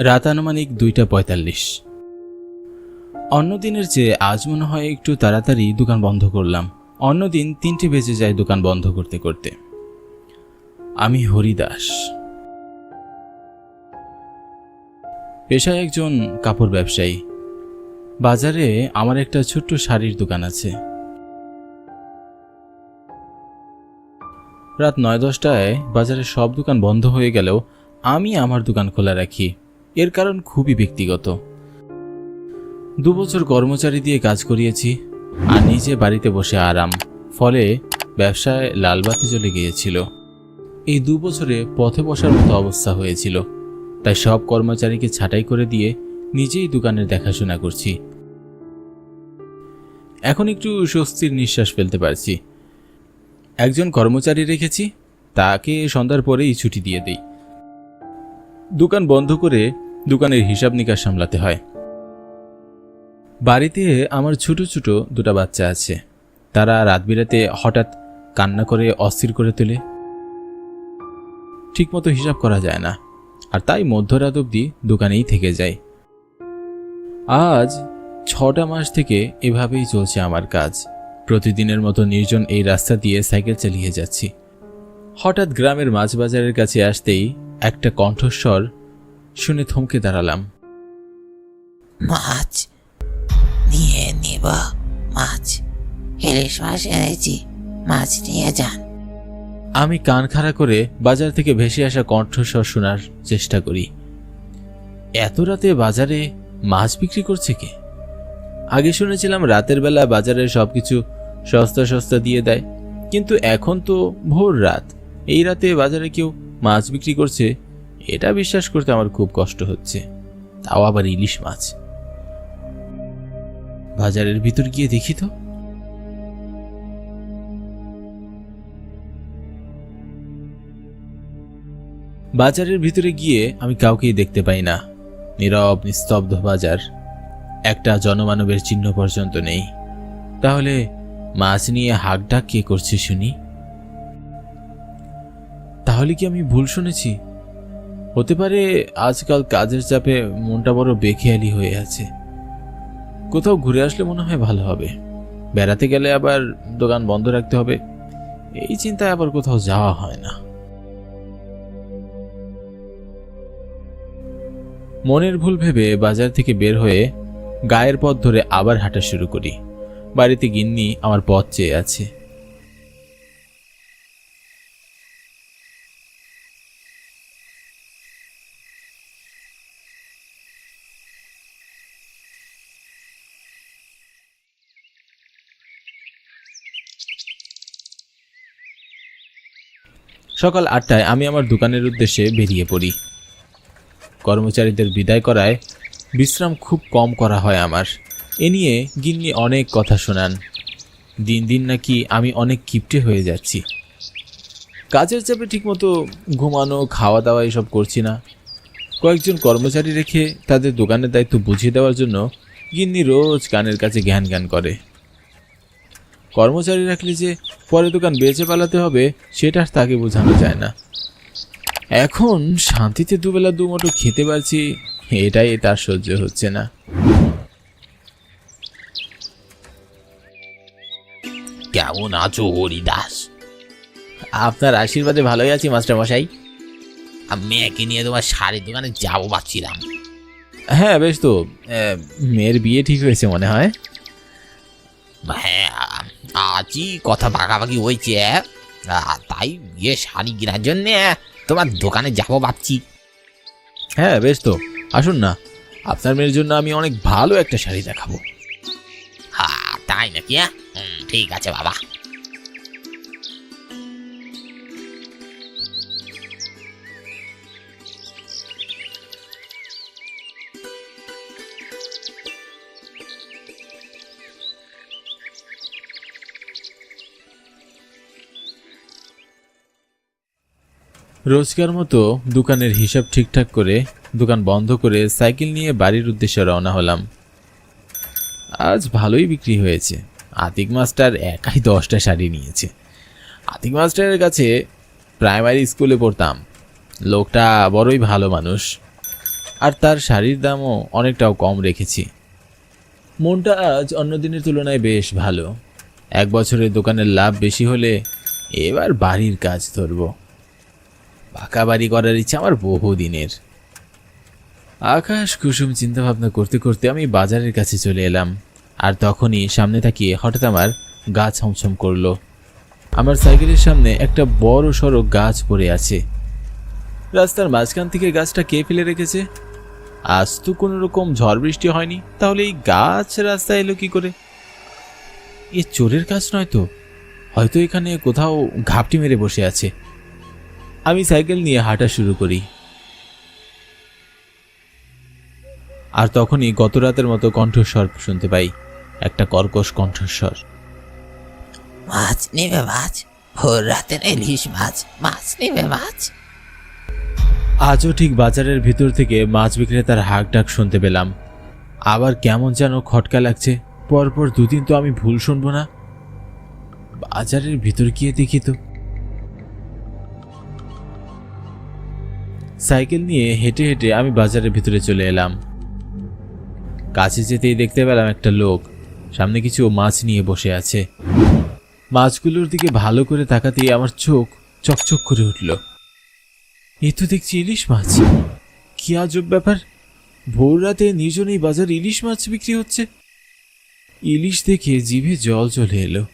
রাত আনুমানিক দুইটা পঁয়তাল্লিশ। অন্যদিনের চেয়ে আজ মনে হয় একটু তাড়াতাড়ি দোকান বন্ধ করলাম। অন্যদিন তিনটে বেজে যায় দোকান বন্ধ করতে করতে। আমি হরিদাস। পেশায় একজন কাপড় ব্যবসায়ী। বাজারে আমার একটা ছোট্ট শাড়ির দোকান আছে। রাত নয় দশটায় বাজারে সব দোকান বন্ধ হয়ে গেলেও আমি আমার দোকান খোলা রাখি। এর কারণ খুবই ব্যক্তিগত। দুবছর কর্মচারী দিয়ে কাজ করিয়েছি আর নিজে বাড়িতে বসে আরাম, ফলে ব্যবসায় লালবাতি চলে গিয়েছিল। এই দু বছরে পথে বসার মতো অবস্থা হয়েছিল, তাই সব কর্মচারীকে ছাঁটাই করে দিয়ে নিজেই দোকানের দেখাশোনা করছি। এখন একটু স্বস্তির নিঃশ্বাস ফেলতে পারছি। একজন কর্মচারী রেখেছি, তাকে সন্ধ্যার পরেই ছুটি দিয়ে দেই। দোকান বন্ধ করে দোকানের হিসাব নিকাশ সামলাতে হয়। বাড়িতে আমার ছোট ছোট দুটো বাচ্চা আছে। তারা রাত বিরাতে হঠাৎ কান্না করে অস্থির করে তোলে। ঠিকমতো হিসাব করা যায় না, আর তাই মধ্যরাত অবধি দোকানেই থেকে যায়। আজ ছটা মাস থেকে এভাবেই চলছে আমার কাজ। প্রতিদিনের মতো নির্জন এই রাস্তা দিয়ে সাইকেল চালিয়ে যাচ্ছি। হঠাৎ গ্রামের মাছ বাজারের কাছে আসতেই একটা কণ্ঠস্বর শুনে থমকে দাঁড়ালাম। মাছ। নিয়ে নিব মাছ। ইলিশ মাছ এনেছি। মাছ নিয়ে যান। আমি কান খাড়া করে বাজার থেকে ভেসে আসা কণ্ঠস্বর শোনার চেষ্টা করি। এত রাতে বাজারে মাছ বিক্রি করছে কে? আগে শুনেছিলাম রাতের বেলা বাজারে সবকিছু সস্তা সস্তা দিয়ে দেয় কিন্তু এখন তো ভোর রাত। এই রাতে বাজারে কেউ মাছ বিক্রি করছে, এটা বিশ্বাস করতে আমার খুব কষ্ট হচ্ছে। তাও আবার ইলিশ মাছ। বাজারের ভিতর গিয়ে দেখি তো। বাজারের ভিতরে গিয়ে আমি কাউকেই দেখতে পাই না। নীরব, নিস্তব্ধ বাজার। একটা জনমানবের চিহ্ন পর্যন্ত নেই। তাহলে মাছ নিয়ে হাক ডাক কে করছে শুনি? তাহলে কি আমি ভুল শুনেছি? হতে পারে আজকাল কাজের চাপে মনটা বড় বেখেয়ালি হয়ে আছে। কোথাও ঘুরে আসলে মনে হয় ভালো হবে। বেড়াতে গেলে আবার দোকান বন্ধ রাখতে হবে। এই চিন্তায় আবার কোথাও যাওয়া হয় না। মনের ভুল ভেবে বাজার থেকে বের হয়ে গায়ের পথ ধরে আবার হাঁটা শুরু করি। বাড়িতে গিন্নি আমার পথ চেয়ে আছে। সকাল আটটায় আমি আমার দোকানের উদ্দেশ্যে বেরিয়ে পড়ি। কর্মচারীদের বিদায় করায় বিশ্রাম খুব কম করা হয় আমার। এ নিয়ে গিন্নি অনেক কথা শোনান। দিন দিন নাকি আমি অনেক কিপটে হয়ে যাচ্ছি। কাজের চাপে ঠিকমতো ঘুমানো খাওয়া দাওয়া এসব করছি না। কয়েকজন কর্মচারী রেখে তাদের দোকানের দায়িত্ব বুঝিয়ে দেওয়ার জন্য গিন্নি রোজ কানের কাছে জ্ঞান জ্ঞান করে। কর্মচারী রাখলে যে পরে দোকান বেঁচে পালাতে হবে সেটা তাকে বোঝানো যায় না। এখন শান্তিতে দুবেলা দুমুঠো খেতে পারছি এটাই তার সহ্য হচ্ছে না। কেমন আছো হরিদাস? আপনার আশীর্বাদে ভালোই আছি মাস্টার মশাই। মেয়েকে নিয়ে তোমার শাড়ির দোকানে যাব ভাবছিলাম। হ্যাঁ বেশ তো মেয়ের বিয়ে ঠিক হয়েছে মনে হয়? হ্যাঁ আজই কথা পাকাপাকি হয়েছে তাই বিয়ে শাড়ি কেনার জন্যে তোমার দোকানে যাব ভাবছি। হ্যাঁ বেশ তো। আসুন না। আপনার মেয়ের জন্য আমি অনেক ভালো একটা শাড়ি দেখাবো। হ্যাঁ তাই নাকি হ্যাঁ ঠিক আছে বাবা। রোজকার মতো দোকানের হিসাব ঠিকঠাক করে, দোকান বন্ধ করে সাইকেল নিয়ে বাড়ির উদ্দেশ্যে রওনা হলাম। আজ ভালোই বিক্রি হয়েছে। আতিক মাস্টার একাই দশটা শাড়ি নিয়েছে। আতিক মাস্টারের কাছে প্রাইমারি স্কুলে পড়তাম। লোকটা বড়ই ভালো মানুষ। আর তার শাড়ির দামও অনেকটাও কম রেখেছি। মনটা আজ অন্য দিনের তুলনায় বেশ ভালো। এক বছরের দোকানের লাভ বেশি হলে এবার বাড়ির কাজ ধরব। পাকা বাড়ি করার ইচ্ছে আমার বহু দিনের আকাশ কুসুম চিন্তা ভাবনা করতে করতে আমি বাজারের কাছে চলে এলাম, আর তখনই সামনে তাকিয়ে হঠাৎ আমার গা ছমছম করল। আমার সাইকেলের সামনে একটা বড় সড়ো গাছ পড়ে আছে। রাস্তার মাঝখান থেকে গাছটা কে ফেলে রেখেছে? আজ তো কোনো রকম ঝড় বৃষ্টি হয়নি, তাহলে এই গাছ রাস্তায় এলো কি করে? এ চোরের কাজ নয় তো? হয়তো এখানে কোথাও ঘাপটি মেরে বসে আছে। আমি সাইকেল নিয়ে হাঁটা শুরু করি। আর তখনই গত রাতের মতো কণ্ঠস্বর শুনতে পাই একটা কর্কশ কণ্ঠস্বর। মাছ নেবে মাছ ভোর রাতের ইলিশ মাছ মাছ নেবে মাছ। আজও ঠিক বাজারের ভিতর থেকে মাছ বিক্রেতার হাক ডাক শুনতে পেলাম। আবার কেমন যেন খটকা লাগছে পরপর দুদিন তো আমি ভুল শুনব না। বাজারের ভিতর গিয়ে দেখি তো সাইকেল নিয়ে হেঁটে হেঁটে আমি বাজারের ভিতরে চলে এলাম। কাছে যেতেই দেখতে পেলাম একটা লোক, সামনে কিছু মাছ নিয়ে বসে আছে। মাছগুলোর দিকে ভালো করে তাকাতেই আমার চোখ চকচক করে উঠল। এ তো দেখছি ইলিশ মাছ। কি আজব ব্যাপার! ভোর রাতে নির্জনেই বাজার ইলিশ মাছ বিক্রি হচ্ছে। ইলিশ দেখে জিভে জল চলে এলো।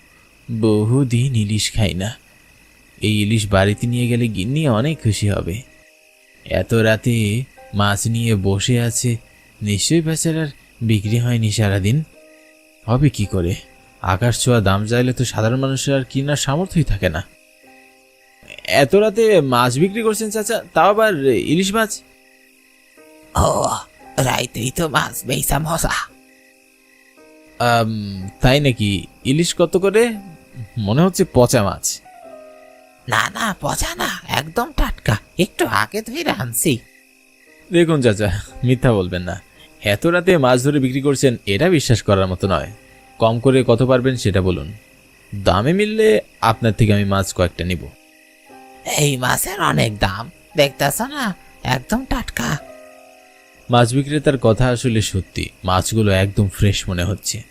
বহুদিন ইলিশ খাই না। এই ইলিশ বাড়িতে নিয়ে গেলে গিন্নি অনেক খুশি হবে। এত রাতে মাছ নিয়ে বসে আছে নিশ্চয়ই বেচারার বিক্রি হয়নি সারাদিন। হবে কি করে? আকাশ ছোঁয়া দাম চাইলে তো সাধারণ মানুষের আর কেনার সামর্থ্যই থাকে না। এত রাতে মাছ বিক্রি করছেন চাচা তাও আবার ইলিশ মাছ? ও রাইতেই তো মাছ বেইসা মশা তাই নাকি? ইলিশ কত করে? মনে হচ্ছে পচা মাছ। না না পচা না একদম টাটকা। একটু আগে ধরে আনছি। দেখুন চাচা মিথ্যা বলবেন না। এত রাতে মাছ ধরে বিক্রি করছেন এটা বিশ্বাস করার মতো নয়। কম করে কত পারবেন সেটা বলুন। দামে মিললে আপনার থেকে আমি মাছ কয়েকটা নিব। এই মাছের অনেক দাম দেখতেছ না? একদম টাটকা। মাছ বিক্রেতার কথা আসলে সত্যি মাছগুলো একদম ফ্রেশ মনে হচ্ছে।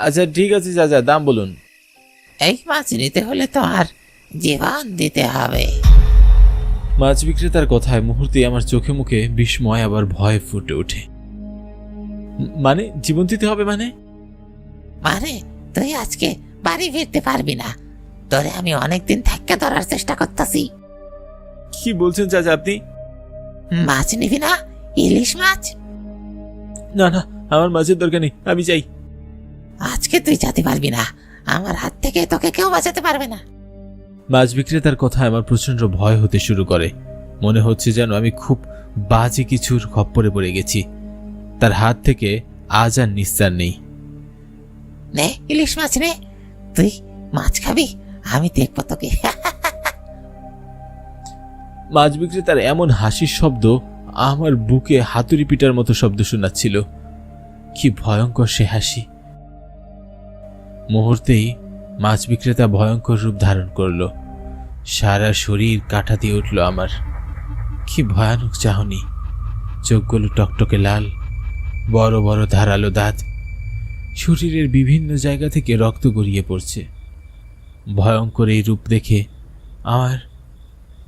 আচ্ছা ঠিক আছে চাচা দাম বলুন। এই মাছ নিতে হলে তো আর জীবন দিতে হবে। মাছ বিক্রেতার কথায় মুহূর্তে আমার চোখে মুখে বিস্ময় আবার ভয় ফুটে ওঠে। মানে জীবন দিতে হবে মানে? মানে তুই আজকে বাড়ি ফিরতে পারবি না। তোরে আমি অনেকদিন থাকতে ধরার চেষ্টা করতেছি। কি বলছেন চাচা আপনি? মাছ নিবি না? ইলিশ মাছ? না না আমার মাছের দরকার নেই আমি চাই আজকে তুই যেতে পারবি না। আমার হাত থেকে তোকে কেউ বাঁচাতে পারবে না। মাছ বিক্রেতার কথায় আমার প্রচণ্ড ভয় হতে শুরু করে। মনে হচ্ছে যেন আমি খুব বাজে কিছুর খপ্পরে পড়ে গেছি। তার হাত থেকে আজ আর নিস্তার নেই। নে ইলিশ মাছ নে। তুই মাছ খাবি? আমি দেখব তোকে। মাছ বিক্রেতার এমন হাসির শব্দ আমার বুকে হাতুড়ি পিটার মতো শব্দ শোনাচ্ছিল। কি ভয়ঙ্কর সে হাসি। মুহূর্তেই মাছ বিক্রেতা ভয়ঙ্কর রূপ ধারণ করল। সারা শরীর কাটা দিয়ে উঠল আমার। কি ভয়ানক চাহনি। চোখগুলো টকটকে লাল, বড় বড় ধারালো দাঁত। শরীরের বিভিন্ন জায়গা থেকে রক্ত গড়িয়ে পড়ছে। ভয়ঙ্কর এই রূপ দেখে আমার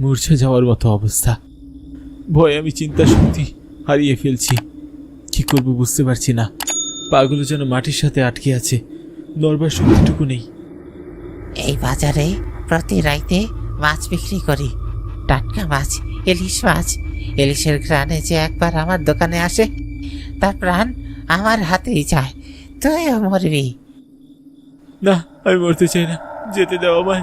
মূর্ছা যাওয়ার মতো অবস্থা। ভয় আমি চিন্তা শক্তি হারিয়ে ফেলছি। কি করব বুঝতে পারছি না। পাগুলো যেন মাটির সাথে আটকে আছে। নড়বার শক্তিটুকু নেই। এই বাজারে প্রতি রাইতে মাছ বিক্রি করি। টাটকা মাছ, ইলিশ মাছ। ইলিশের ঘ্রাণে যে একবার আমার দোকানে আসে, তার প্রাণ আমার হাতেই যায়। তুইও মরবি। না, আমি মরতে চাই না। যেতে দাও আমায়।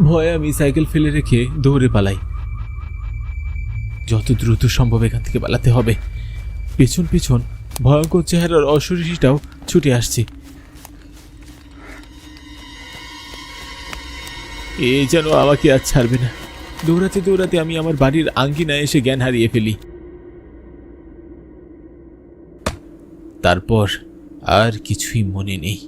ভয়ে আমি সাইকেল ফেলে রেখে দৌড়ে পালাই। যত দ্রুত সম্ভব এখান থেকে পালাতে হবে। পেছন পেছন ভয়ঙ্কর চেহারার অশরীরটাও ছুটে আসছে। এ যেন আমাকে আর ছাড়বে না। দৌড়াতে দৌড়াতে আমি আমার বাড়ির আঙ্গিনায় এসে জ্ঞান হারিয়ে ফেলি। তারপর আর কিছুই মনে নেই।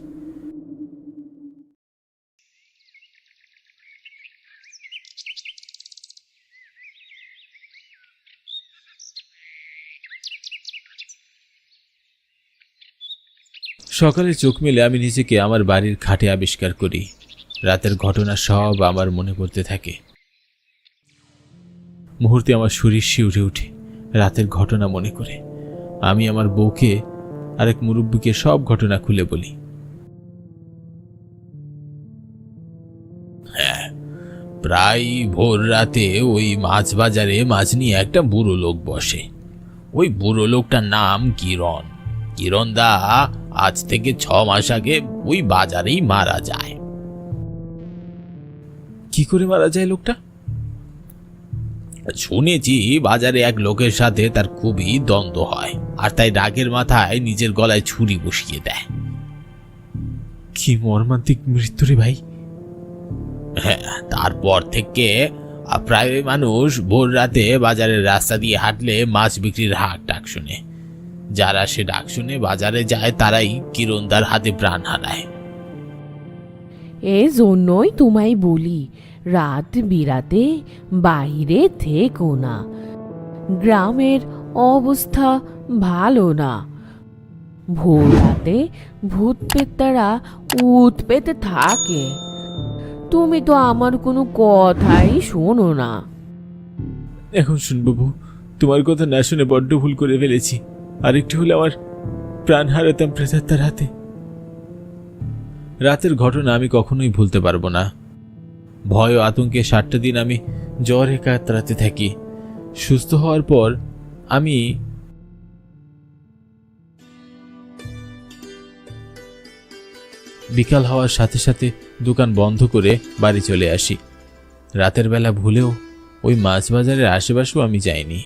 সকালে চোখ মেলে আমি নিজেকে আমার বাড়ির খাটে আবিষ্কার করি। রাতের ঘটনা সব আমার মনে পড়তে থাকে। মুহূর্তে আমার শরীর শিউরে উঠে রাতের ঘটনা মনে করে। আমি আমার বউকে, আরেক মুরব্বীকে সব ঘটনা খুলে বলি। হ্যাঁ প্রায় ভোর রাতে ওই মাছ বাজারে মাছ নিয়ে একটা বুড়ো লোক বসে। ওই বুড়ো লোকটার নাম কিরণ। কিরণ দা আজ থেকে ছ মাস আগে ওই বাজারেই মারা যায়। কি করে মারা যায় লোকটা? শুনেছি বাজারে এক লোকের সাথে তার খুবই দ্বন্দ্ব হয় আর তাই রাগের মাথায় নিজের গলায় ছুরি বসিয়ে দেয়। কি মর্মান্তিক মৃত্যু রে ভাই। হ্যাঁ তারপর থেকে প্রায় মানুষ ভোর রাতে বাজারের রাস্তা দিয়ে হাঁটলে মাছ বিক্রির হাক ডাক শুনে। যারা সে ডাক শুনে বাজারে যায় তারাই কিরণদার হাতে প্রাণ হারায়। এই জন্যই তোমায় বলি, রাত বিরাতে বাইরে থেকো না। গ্রামের অবস্থা ভালো না। ভোর রাতে ভূত পেত্তারা উৎ পেতে থাকে। তুমি তো আমার কোনো কথাই শোনো না। এখন শুনব বউ তোমার কথা না শুনে বড্ড ভুল করে ফেলেছি। আরেকটু হলে আমার প্রাণ হারাতাম প্রেতাত্মার হাতে। রাতের ঘটনা আমি কখনোই ভুলতে পারব না। ভয় ও আতঙ্কে সাতটা দিন আমি জ্বরে কাতরাতে থাকি। সুস্থ হওয়ার পর আমি বিকাল হওয়ার সাথে সাথে দোকান বন্ধ করে বাড়ি চলে আসি। রাতের বেলা ভুলেও ওই মাছ বাজারের আশেপাশেও আমি যাইনি।